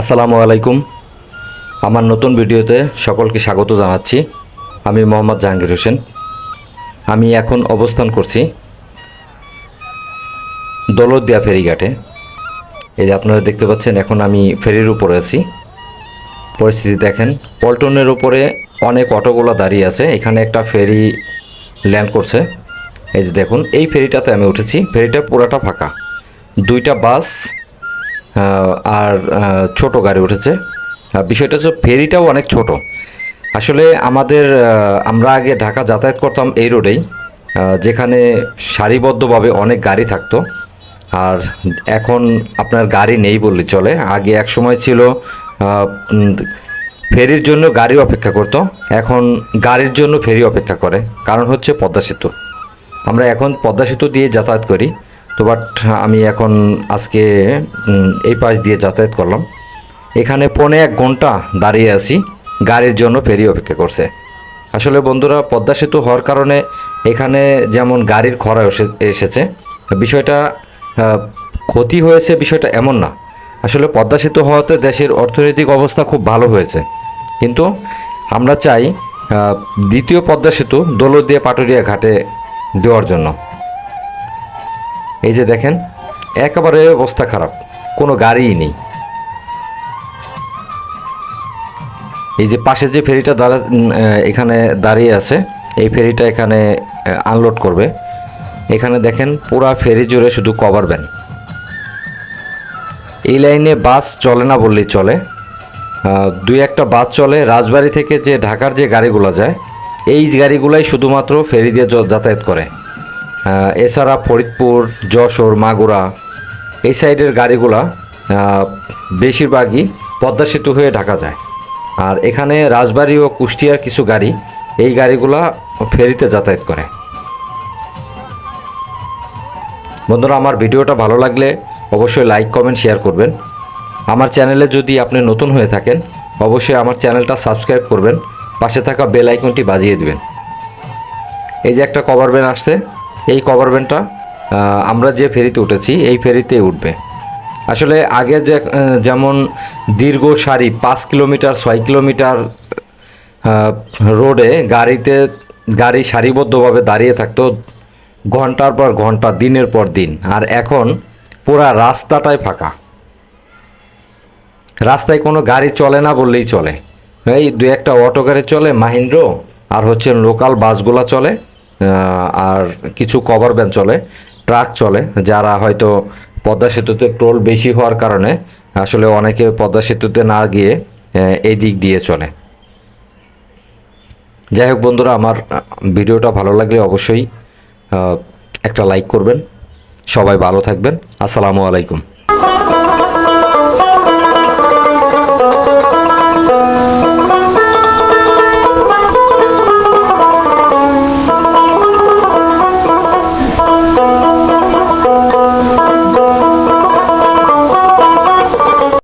আসসালামু আলাইকুম। আমার নতুন ভিডিওতে সকলকে স্বাগত জানাচ্ছি। আমি মোহাম্মদ জাহাঙ্গীর হোসেন। আমি এখন অবস্থান করছি দৌলতদিয়া ফেরিঘাটে। এই যে আপনারা দেখতে পাচ্ছেন, এখন আমি ফেরির উপরে আছি। পরিস্থিতি দেখেন, পল্টনের উপরে অনেক অটোগুলো দাঁড়িয়ে আছে। এখানে একটা ফেরি ল্যান্ড করছে। এই যে দেখুন, এই ফেরিটাতে আমি উঠেছি। ফেরিটা পুরাটা ফাঁকা। দুইটা বাস আর ছোট গাড়ি উঠেছে। আর বিষয়টা হচ্ছে ফেরিটাও অনেক ছোট। আসলে আমাদের আমরা আগে ঢাকা যাতায়াত করতাম এই রোডেই যেখানে সারিবদ্ধভাবে অনেক গাড়ি থাকতো। আর এখন আপনার গাড়ি নেই বললে চলে। আগে এক সময় ছিল ফেরির জন্য গাড়ি অপেক্ষা করতো। এখন গাড়ির জন্য ফেরি অপেক্ষা করে। কারণ হচ্ছে পদ্মা সেতু। আমরা এখন পদ্মা সেতু দিয়ে যাতায়াত করি। তো বাট আমি এখন আজকে এই পাশ দিয়ে যাতায়াত করলাম। এখানে পৌনে এক ঘণ্টা দাঁড়িয়ে আছি, গাড়ির জন্য ফেরি অপেক্ষা করছে। আসলে বন্ধুরা, পদ্মা সেতু হওয়ার কারণে এখানে যেমন গাড়ির খরা এসে- এসেছে, বিষয়টা ক্ষতি হয়েছে বিষয়টা এমন না। আসলে পদ্মা সেতু হওয়াতে দেশের অর্থনৈতিক অবস্থা খুব ভালো হয়েছে। কিন্তু আমরা চাই দ্বিতীয় পদ্মা সেতু দৌলতদিয়া পাটুরিয়া ঘাটে দেওয়ার জন্য। এই যে দেখেন, একেবারে অবস্থা খারাপ, কোনো গাড়িই নেই। এই যে পাশে যে ফেরিটা দাঁড়া এখানে দাঁড়িয়ে আছে, এই ফেরিটা এখানে আনলোড করবে। এখানে দেখেন, পুরা ফেরি জুড়ে শুধু কভার ভ্যান এই লাইনে বাস চলে না বললেই চলে। দুই একটা বাস চলে, রাজবাড়ি থেকে যে ঢাকার যে গাড়িগুলো যায়, এই গাড়িগুলাই শুধুমাত্র ফেরি দিয়ে যাতায়াত করে। এছাড়া ফরিদপুর, যশোর, মাগুরা, এই সাইডের গাড়িগুলা বেশিরভাগই পদ্মা সেতু হয়ে ঢাকা যায়। আর এখানে রাজবাড়ি ও কুষ্টিয়ার কিছু গাড়ি, এই গাড়িগুলা ফেরিতে যাতায়াত করে। বন্ধুরা, আমার ভিডিওটা ভালো লাগলে অবশ্যই লাইক, কমেন্ট, শেয়ার করবেন। আমার চ্যানেলে যদি আপনি নতুন হয়ে থাকেন, অবশ্যই আমার চ্যানেলটা সাবস্ক্রাইব করবেন, পাশে থাকা বেল আইকনটি বাজিয়ে দেবেন। এই যে একটা কভার ভ্যান আসছে এই কভার ভ্যানটা আমরা যে ফেরিতে উঠেছি, এই ফেরিতে উঠবে। আসলে আগে যে যেমন দীর্ঘ সারি, পাঁচ কিলোমিটার, ছয় কিলোমিটার রোডে গাড়িতে, গাড়ি সারিবদ্ধভাবে দাঁড়িয়ে থাকতো, ঘণ্টার পর ঘণ্টা, দিনের পর দিন। আর এখন পুরা রাস্তাটাই ফাঁকা। রাস্তায় কোনো গাড়ি চলে না বললেই চলে। এই দু একটা অটো গাড়ি চলে, মাহিন্দ্র, আর হচ্ছে লোকাল বাসগুলা চলে। আর কিছু কভার ভ্যান চলে ট্রাক চলে, যারা হয়তো পদ্মা সেতুতে টোল বেশি হওয়ার কারণে আসলে অনেকে পদ্মা সেতুতে না গিয়ে এই দিক দিয়ে চলে। যাই হোক বন্ধুরা, আমার ভিডিওটা ভালো লাগলে অবশ্যই একটা লাইক করবেন। সবাই ভালো থাকবেন। আসসালামু আলাইকুম।